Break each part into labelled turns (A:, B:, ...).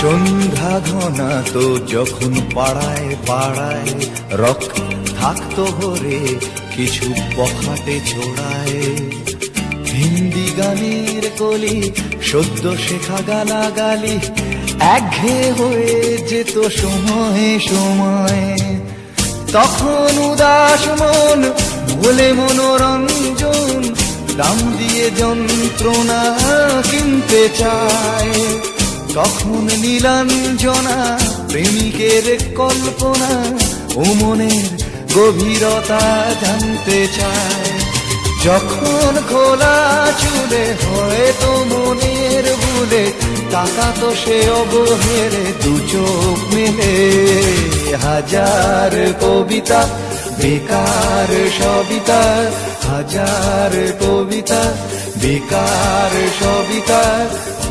A: সন্ধ্যা ঘনা তো যখন পাড়ায় পাড়ায় রক থাকতো ভরে, কিছু পখাটে ছোড়ায়। হিন্দি গানের কলি, সদ্য শেখা গালাগালি, একঘেয়ে হয়ে যেত সময়ে সময়ে। তখন উদাস মন ভোলে মনোরঞ্জন, দাম দিয়ে যন্ত্রণা কিনতে চায়। তখন নীলাঞ্জনা, প্রেমিকের কল্পনা ও মনের গভীরতা জানতে চায়। যখন খোলা চুলে হয়তো মনের ভুলে, টাকা তো সে অবহেরে, দু চোখ মেলে। হাজার কবিতা, বেকার সবিতা, হাজার কবিতা, বেকার সবিতা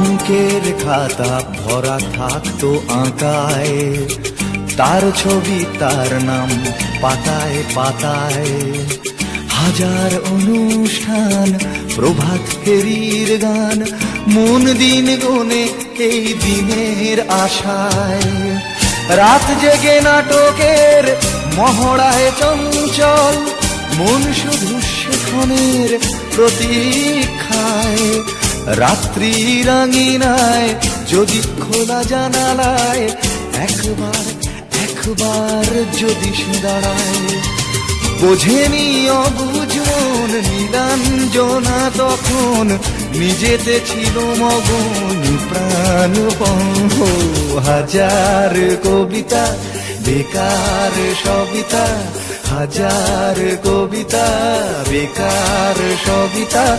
A: অঙ্কের খাতা ভরা থাকতো আঁকায়। তার ছবি, তার নাম পাতায় পাতায়। হাজার অনুষ্ঠান, প্রভাত ফেরির গান, মন দিন গনে এই দিনের আশায়। রাত জেগে নাটকের মহড়ায় চঞ্চল, মন শুধু সেখনের প্রতীক্ষায়। রাত্রি রাঙিনায় যদি খোলা জানালায় একবার একবার যদি দাঁড়ায় বোঝেনি অবুঝ মন, নীলাঞ্জনা তখন নিজেতে ছিল মগন প্রাণ হাজার কবিতা, বেকার সবিতা, হাজার কবিতা, বেকার সবিতা